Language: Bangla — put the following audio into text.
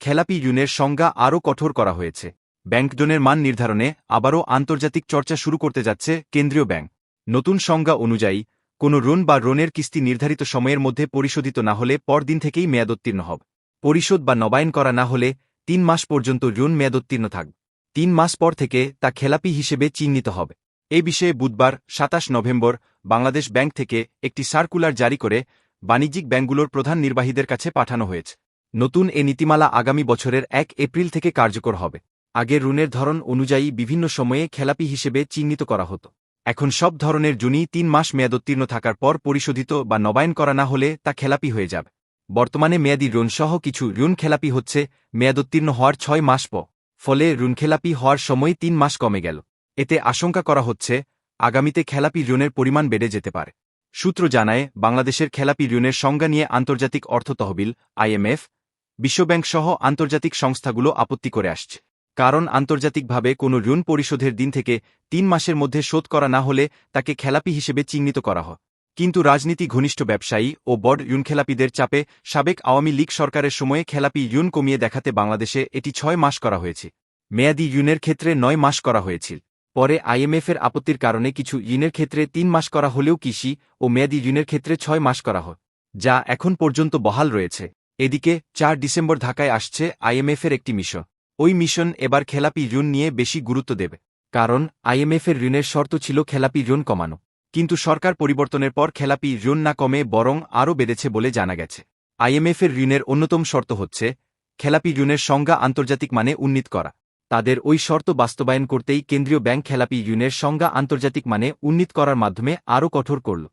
খেলাপি ঋণের সংজ্ঞা আরও কঠোর করা হয়েছে। ব্যাংক লোনের মান নির্ধারণে আবারও আন্তর্জাতিক চর্চা শুরু করতে যাচ্ছে কেন্দ্রীয় ব্যাংক। নতুন সংজ্ঞা অনুযায়ী, কোনো ঋণ বা ঋণের কিস্তি নির্ধারিত সময়ের মধ্যে পরিশোধিত না হলে পরদিন থেকেই মেয়াদোত্তীর্ণ হবে। পরিশোধ বা নবায়ন করা না হলে তিন মাস পর্যন্ত ঋণ মেয়াদোত্তীর্ণ থাকবে তিন মাস পর থেকে তা খেলাপি হিসেবে চিহ্নিত হবে। এ বিষয়ে বুধবার, সাতাশ নভেম্বর, বাংলাদেশ ব্যাংক থেকে একটি সার্কুলার জারি করে বাণিজ্যিক ব্যাংকগুলোর প্রধান নির্বাহীদের কাছে পাঠানো হয়েছে। নতুন এ নীতিমালা আগামী বছরের এক এপ্রিল থেকে কার্যকর হবে। আগে ঋণের ধরন অনুযায়ী বিভিন্ন সময়ে খেলাপি হিসেবে চিহ্নিত করা হতো। এখন সব ধরনের জুনি তিন মাস মেয়াদোত্তীর্ণ থাকার পর পরিশোধিত বা নবায়ন করা না হলে তা খেলাপি হয়ে যাবে। বর্তমানে মেয়াদি ঋণসহ কিছু ঋণ খেলাপি হচ্ছে মেয়াদোত্তীর্ণ হওয়ার ছয় মাস প। ফলে ঋণ খেলাপি হওয়ার সময় তিন মাস কমে গেল। এতে আশঙ্কা করা হচ্ছে, আগামীতে খেলাপি ঋণের পরিমাণ বেড়ে যেতে পারে। সূত্র জানায়, বাংলাদেশের খেলাপি ঋণের সংজ্ঞা নিয়ে আন্তর্জাতিক অর্থ তহবিল, আইএমএফ বিশ্বব্যাংক সহ আন্তর্জাতিক সংস্থাগুলো আপত্তি করে আসছে। কারণ আন্তর্জাতিকভাবে কোনো ঋণ পরিশোধের দিন থেকে তিন মাসের মধ্যে শোধ করা না হলে তাকে খেলাপি হিসেবে চিহ্নিত করা হয়। কিন্তু রাজনীতি ঘনিষ্ঠ ব্যবসায়ী ও বড় ঋণ খেলাপিদের চাপে সাবেক আওয়ামী লীগ সরকারের সময়ে খেলাপি ইউন কমিয়ে দেখাতে বাংলাদেশে এটি ছয় মাস করা হয়েছে। মেয়াদি ইউনের ক্ষেত্রে নয় মাস করা হয়েছিল। পরে আইএমএফের আপত্তির কারণে কিছু ইউনের ক্ষেত্রে তিন মাস করা হলেও কৃষি ও মেয়াদি ইউনের ক্ষেত্রে ছয় মাস করা হয়, যা এখন পর্যন্ত বহাল রয়েছে। এদিকে, চার ডিসেম্বর ঢাকায় আসছে আইএমএফের একটি মিশন। ওই মিশন এবার খেলাপি ঋণ নিয়ে বেশি গুরুত্ব দেবে। কারণ, আইএমএফের ঋণের শর্ত ছিল খেলাপি ঋণ কমানো। কিন্তু সরকার পরিবর্তনের পর খেলাপি ঋণ না কমে বরং আরও বেড়েছে বলে জানা গেছে। আইএমএফের ঋণের অন্যতম শর্ত হচ্ছে, খেলাপি ঋণের সংজ্ঞা আন্তর্জাতিক মানে উন্নীত করা। তাদের ওই শর্ত বাস্তবায়ন করতেই কেন্দ্রীয় ব্যাংক খেলাপি ঋণের সংজ্ঞা আন্তর্জাতিক মানে উন্নীত করার মাধ্যমে আরও কঠোর করল।